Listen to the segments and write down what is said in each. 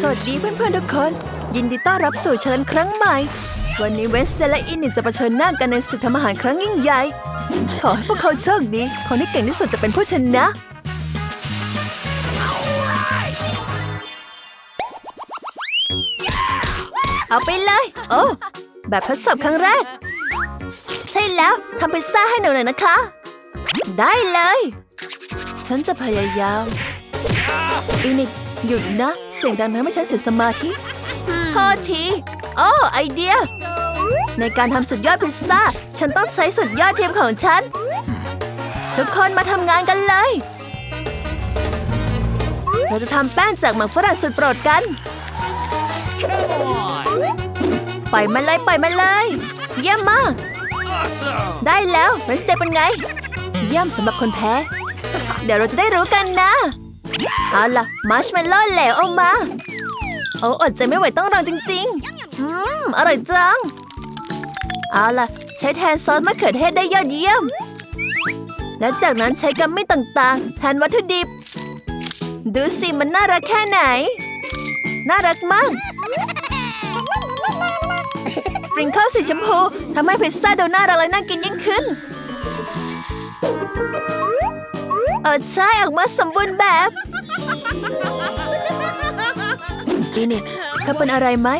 สวัสดีเพื่อนๆทุกคน ยินดีต้อนรับสู่เชิญครั้งใหม่ วันนี้เวสเตและอินจะเผชิญหน้ากันในศึกทำอาหารครั้งยิ่งใหญ่ ขอให้พวกเขาโชคดี คนที่เก่งที่สุดจะเป็นผู้ชนะ เอาไปเลย โอ้แบบทดสอบครั้งแรก ใช่แล้วทำพิซซ่าให้หนูหน่อยนะคะ ได้เลย ฉันจะพยายามอินิกหยุดนะ เสียงดังทำให้ฉันเสียสมาธิโทษทีโอ้ไอเดีย ในการทำสุดยอดพิซซ่า ฉันต้องใช้สุดยอดเทียมของฉัน ทุกคนมาทำงานกันเลย เราจะทำแป้งจากหมักฝรั่งสุดโปรดกัน ปล่อยมันเลยปล่อยมันเลย เยี่ยมมาก Awesome! ได้แล้วเวสเตเป็นไง เยี่ยมสำหรับคนแพ้ เดี๋ยวเราจะได้รู้กันนะ เอาล่ะมาร์ชเมลโล่เหลวออกมา โอ้อดใจไม่ไหวต้องลองจริงๆ อืม อร่อยจัง เอาล่ะ ใช้แทนซอสมะเขือเทศได้ยอดเยี่ยม แล้วจากนั้นใช้กัมมี่ต่างๆ แทนวัตถุดิบ ดูสิมันน่ารักแค่ไหน น่ารักมาก สปริงเกิลสีชมพูทำให้พิซซ่าดูน่ารักและน่ากินยิ่งขึ้นเออใช่ออกมาสมบูรณ์แบบ อีนี่เธอเป็นอะไรไหม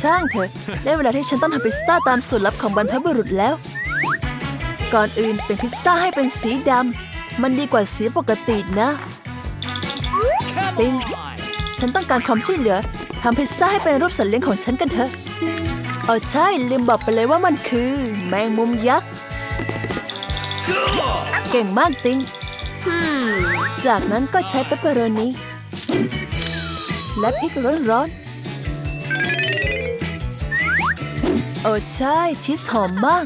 ช่างเถอะ ได้เวลาที่ฉันต้องทำพิซซ่าตามสูตรลับของบรรพบุรุษแล้ว ก่อนอื่นเป็นพิซซ่าให้เป็นสีดำ มันดีกว่าสีปกตินะ Come Ding. on! ฉันต้องการความช่วยเหลือทำพิซซ่าให้เป็นรูปสัตว์เลี้ยงของฉันกันเถอะเออใช่ ลืมบอกไปเลยว่ามันคือ แมงมุมยักษ์ Cool! เก่งมากติง จากนั้นก็ใช้เปปเปอโรนีและพริกร้อนๆ โอ้ใช่ชีสหอมมาก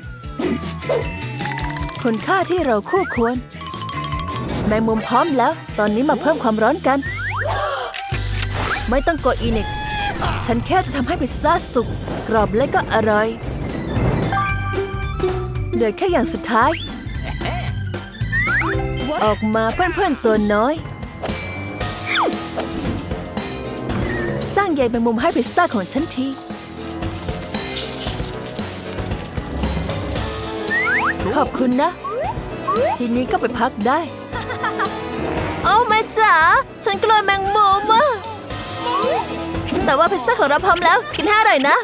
คุณค่าที่เราคู่ควร แมงมุมพร้อมแล้ว ตอนนี้มาเพิ่มความร้อนกัน ไม่ต้องกดอีนิก ฉันแค่จะทำให้พิซซ่าสุก กรอบและก็อร่อย เหลือแค่อย่างสุดท้าย ออกมาเพื่อนๆตัวน้อย สร้างใยแมงมุมให้พิซซ่าของฉันทีขอบคุณนะ ทีนี้ก็ไปพักได้ โอ้แม่จ๋าฉันกลัวแมงมุมอะแต่ว่าพิซซ่าของเราพร้อมแล้ว กินให้อร่อยนะ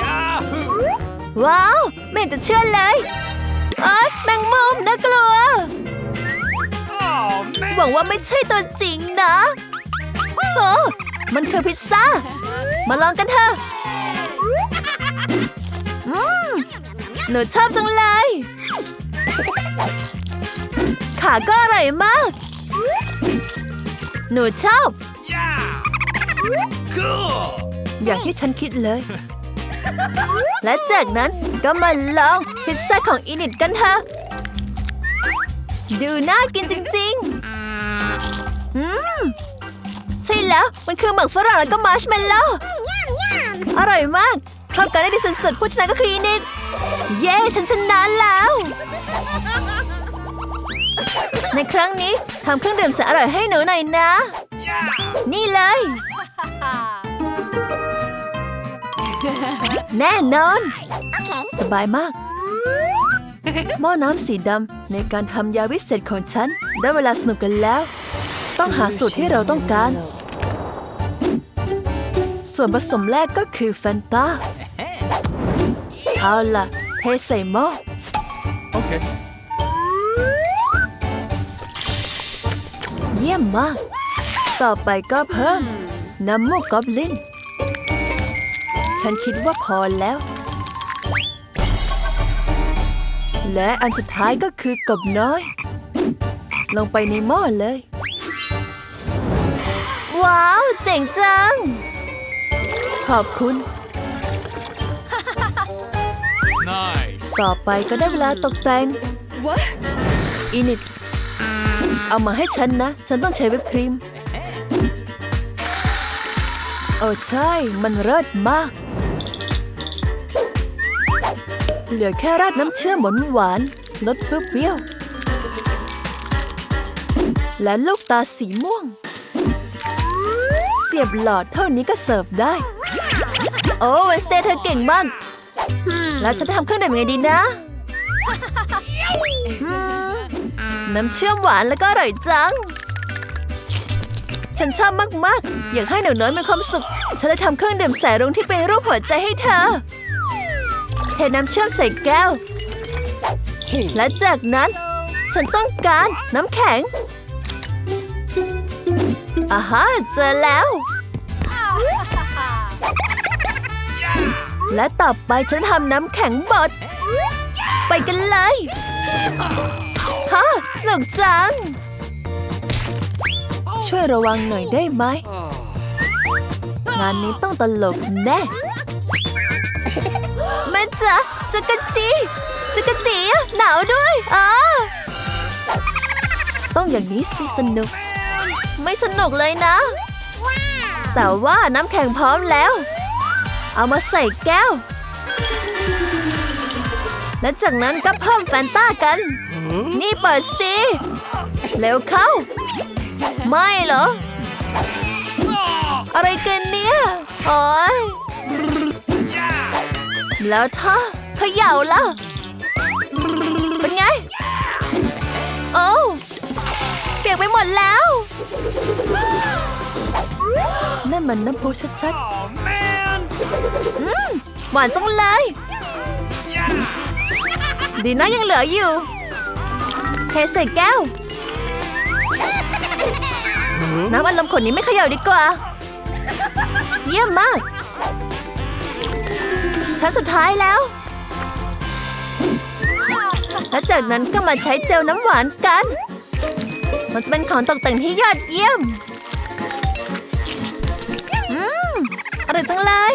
Yahoo! ว้าว ไม่เห็นจะเชื่อเลย เอ้ยแมงมุมน่ากลัว Oh, หวั man! งว่าไม่ใช่ตัวจริงนะโอ้มันคือพิซซ่า มาลองกันเถอะอืมหนูชอบจังเลย ขาก็อร่อยมาก หนูชอบ Yeah! Cool! อย่างที่ฉันคิดเลย และจากนั้นก็มาลองพิซซ่าของอินิดกันเถอะ ดูน่ากินจ ใช่แล้ว มันคือหมักฝรั่งแล้วก็มาร์ชเมลโล่อร่อยมากเข้ากันได้ดีสุดๆผู้ชนะก็คืออินิดเย้ฉันชนะแล้ว ในครั้งนี้ทำเครื่องดื่มแสนอร่อยให้หนูหน่อยนะ Yeah! นี่เลย แน่นอน สบายมาก หม้อน้ำสีดำในการทำยาวิเศษของฉัน ได้เวลาสนุกกันแล้ว ต้องหาสูตรที่เราต้องการ ส่วนผสมแรกก็คือแฟนตาเอาล่ะเทใส่หม้อ Okay. เยี่ยมมาก ต่อไปก็เพิ่ม น้ำมูกกอบลิน ฉันคิดว่าพอแล้ว และอันสุดท้ายก็คือกบน้อย ลงไปในหม้อเลย ว้าว เจ๋งจัง ขอบคุณ Nice. ต่อไปก็ได้เวลาตกแต่ง What? อินิดเอามาให้ฉันนะ ฉันต้องใช้วิปครีม โอ้ใช่ มันเลิศมาก เหลือแค่ราดน้ำเชื่อมหวานหวานๆรสเปรี้ยวๆและลูกตาสีม่วง สีสียบหลอดเท่านี้ก็เสิร์ฟได้ โอ้เวนสเตย์เธอเก่งมาก แล้วฉันจะทำเครื่องดื่มยังไงดีนะอืมน้ำเชื่อมหวานแล้วก็อร่อยจัง ฉันชอบมากๆ อยากให้หนูน้อยมีความสุข ฉันจะทำเครื่องดื่มใส่รุ้งที่เป็นรูปหัวใจให้เธอ เทน้ำเชื่อมใส่แก้ว และจากนั้น ฉันต้องการน้ำแข็ง อาฮะเจอแล้ว และต่อไปฉันทำน้ำแข็งบด ไปกันเลยฮะสนุกจัง ช่วยระวังหน่อยได้ไหม งานนี้ต้องตลกแน่แม่จ๋าจักรจีจักรจีอะหนาวด้วยอ๋อต้องอย่างนี้สิสนุก ไม่สนุกเลยนะ แต่ว่าน้ำแข็งพร้อมแล้ว เอามาใส่แก้ว และจากนั้นก็เพิ่มแฟนต้ากัน นี่เปิดสิ เร็วเข้า ไม่เหรอ อะไรกันเนี่ยโอ้ย Yeah! แล้วถ้าเขย่าล่ะ เป็นไง โอ้เปียกไปหมดแล้ว มันน้ำพุชัด Oh man! ๆอืมหวานจังเลย Yeah! ดีนะยังเหลืออยู่เทใส่แก้ว น้ำอัดลมขวดนี้ไม่เขย่าดีกว่า เยี่ยมมากชั้นสุดท้ายแล้ว และจากนั้นก็มาใช้เจลน้ำหวานกัน มันจะเป็นของตกแต่งที่ยอดเยี่ยม ร่อยจังเลย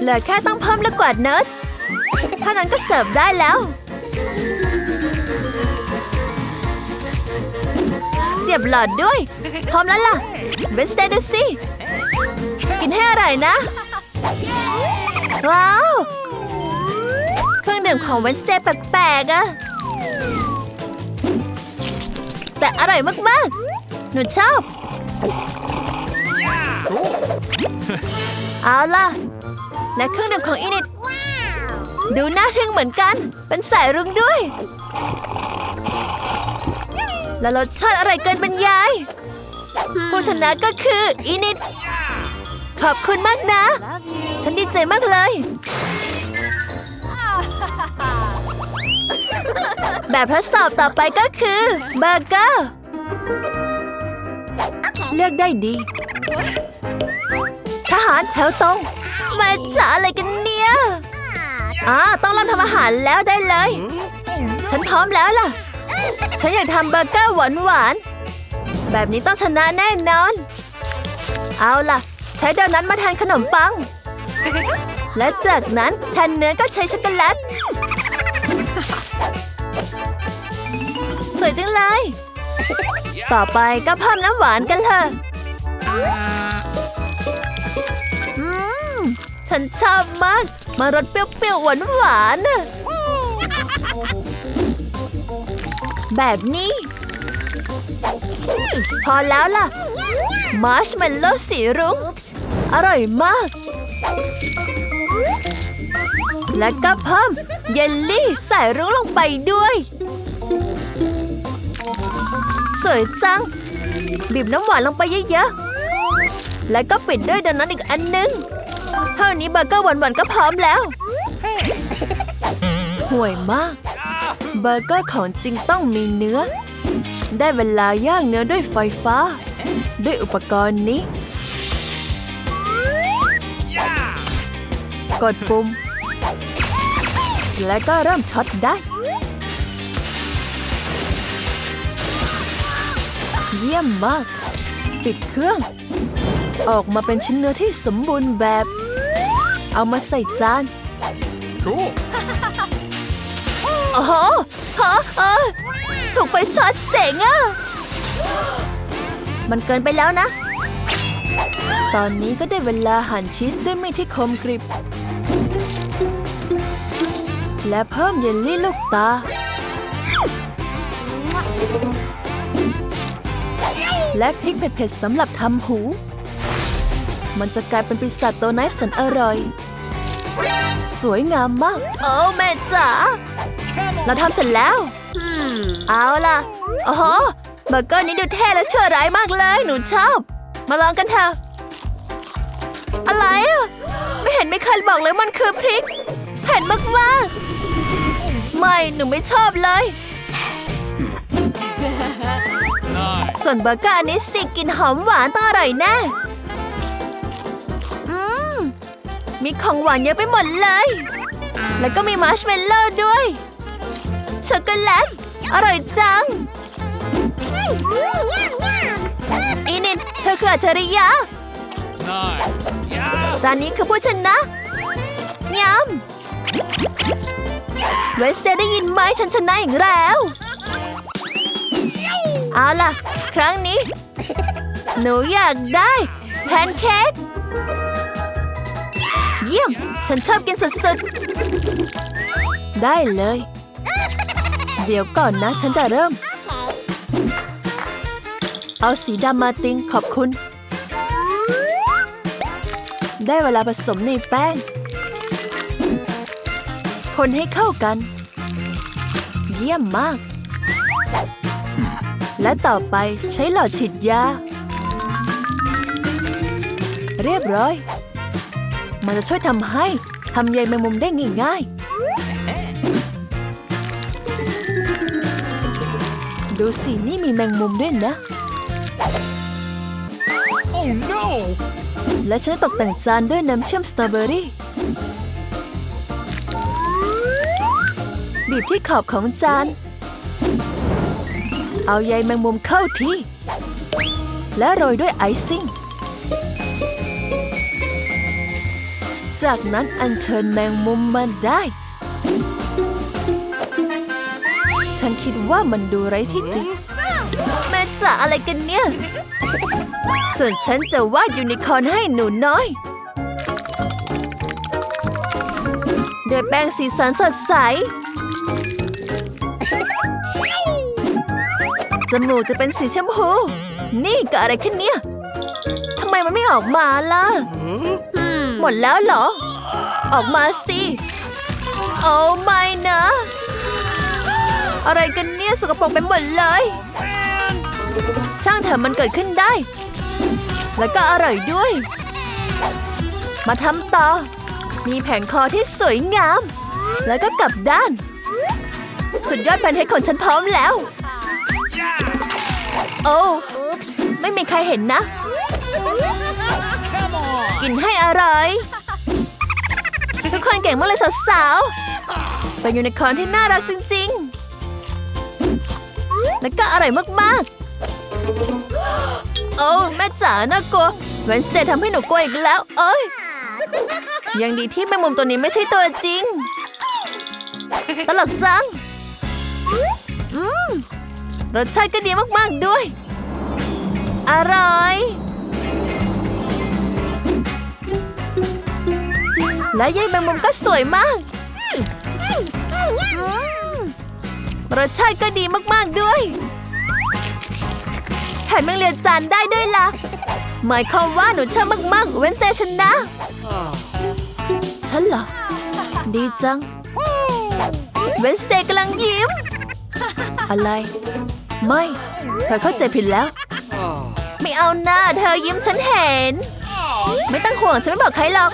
เหลือแค่ต้องเพิ่มลูกกวาดเนิร์ดเท่านั้นก็เสิร์ฟได้แล้ว เสียบหลอดด้วย พร้อมแล้วล่ะเบสเตดูสิ กินให้อร่อยนะ ว้าว เครื่องดื่มของเวนสเตย์แปลกๆอะแต่อร่อยมากๆ หนูชอบ เอาล่ะ และเครื่องดื่มของอินิดดูน่าทึ่งเหมือนกัน เป็นสายรุ้งด้วย และรสชาติอะไรเกินบรรยาย ผู้ชนะก็คืออินิดขอบคุณมากนะ ฉันดีใจมากเลย แบบทดสอบต่อไปก็คือเบอร์เกอร์เลือกได้ดี ทหารแถวตรงมาจะอะไรกันเนี่ยอ่าต้องเริ่มทำอาหารแล้วได้เลย ฉันพร้อมแล้วล่ะ ฉันอยากทำเบอร์เกอร์หวานหวานๆแบบนี้ต้องชนะแน่นอน เอาล่ะ ใช้โดนัทมาแทนขนมปัง และจากนั้นแทนเนื้อก็ใช้ช็อกโกแลต สวยจังเลย ต่อไปก็เพิ่มน้ำหวานกันเถอะ อืม ฉันชอบมาก มารสเปรี้ยวๆหวานหวานๆน่ะแบบนี้ พอแล้วล่ะ มาร์ชเมลโล่สีรุ้งอร่อยมาก และก็เพิ่มเยลลี่ใส่รุ้งลงไปด้วย สวยจัง บีบน้ำหวานลงไปเยอะๆ แล้วก็ปิดด้วยโดนัทอีกอันนึง เท่านี้เบอร์เกอร์หวานๆก็พร้อมแล้ว ห่วยมาก เบอร์เกอร์ของจริงต้องมีเนื้อ ได้เวลาย่างเนื้อด้วยไฟฟ้า ด้วยอุปกรณ์นี้ Yeah! กดปุ่ม และก็เริ่มช็อตได้ เยี่ยมมาก ปิดเครื่อง ออกมาเป็นชิ้นเนื้อที่สมบูรณ์แบบ เอามาใส่จาน Cool! โอ้โหฮะเออถูกไฟช็อตเจ๋งอะมันเกินไปแล้วนะ ตอนนี้ก็ได้เวลาหั่นชีสด้วยมีดที่คมกริบ และเพิ่มเยลลี่ลูกตา และพริกเผ็ดๆสำหรับทำหู มันจะกลายเป็นปีศาจตัวน้อยแสันอร่อย สวยงามมาก โอ้แม่จ๋าเราทำเสร็จแล้ว เอาล่ะ โอ้โหเบอร์เกอร์นี้ดูเท่และชั่วร้ายมากเลย หนูชอบ มาลองกันเถอะ อะไรอะ ไม่เห็นไม่เคยบอกเลยมันคือพริกเผ็ดมากๆไม่ หนูไม่ชอบเลย Nice. ส่วนเบอร์เกอร์อันนี้สิกลิ่นหอมหวานต้องอร่อยแน่ มีของหวานเยอะไปหมดเลย แล้วก็มีมาร์ชเมลโล่ด้วย ช็อกโกแลต อร่อยจังอีนิดเธอคืออัจฉริยะ Nice. Yeah. จานนี้คือผู้ชนะยำเวสเตได้ยินไหมฉันชนะอีกแล้ว เอาล่ะ ครั้งนี้ หนูอยากได้แพนเค้ก เยี่ยม ฉันชอบกินสุดๆ ได้เลย เดี๋ยวก่อนนะ ฉันจะเริ่ม เอาสีดำมาติงขอบคุณ ได้เวลาผสมในแป้ง คนให้เข้ากัน เยี่ยมมาก และต่อไปใช้หลอดฉีดยา เรียบร้อย มันจะช่วยทำให้ทำใยแมงมุมได้ง่ายๆ ดูสินี่มีแมงมุมด้วยนะ Oh no. และฉันตกแต่งจานด้วยน้ำเชื่อมสตรอเบอรี่บีบที่ขอบของจาน เอาใยแมงมุมเข้าที่ และโรยด้วยไอซิ่ง จากนั้นอัญเชิญแมงมุมมาได้ ฉันคิดว่ามันดูไร้ที่ติแม่จ๋าอะไรกันเนี่ย ส่วนฉันจะวาดยูนิคอร์นให้หนูน้อยด้วยแป้งสีสันสดใส จมูกจะเป็นสีชมพู นี่กิดอะไรขึ้นเนี่ย ทำไมมันไม่ออกมาล่ะ มดแล้วเหรอ ออกมาสิโอ้ไม่นะ อะไรกันเนี่ยสกปรกไปหมดเลย Man. ช่างเถอะมันเกิดขึ้นได้ แล้วก็อร่อยด้วย มาทำต่อ มีแผงคอที่สวยงาม แล้วก็กลับด้าน สุดยอดแพนเค้กของฉันพร้อมแล้ว Yeah. โอ้ ไม่มีใครเห็นนะ Come on. กินให้อร่อยทุกคนเก่งมากเลยสาวๆ เป็นยูนิคอร์นที่น่ารักจริงๆ แล้วก็อร่อยมากๆ โอ้แม่จ๋าน่ากลัวเวนสเตย์ทำให้หนูกลัวอีกแล้ว เอ้ย ยังดีที่แมงมุมตัวนี้ไม่ใช่ตัวจริง ตลกจัง อืม รสชาติก็ดีมากๆด้วย อร่อย และยายแมงมุมก็สวยมากรสชาติก็ดีมากๆด้วยแถมยังเรียนจานได้ด้วยล่ะ หมายความว่าหนูชอบมากๆ เวนเซชนะ ฉันเหรอ ดีจัง เวนสเตย์กำลังยิ้ม อะไร ไม่ เธอเข้าใจผิดแล้ว ไม่เอาหน้าเธอยิ้มฉันเห็น ไม่ต้องห่วงฉันไม่บอกใครหรอก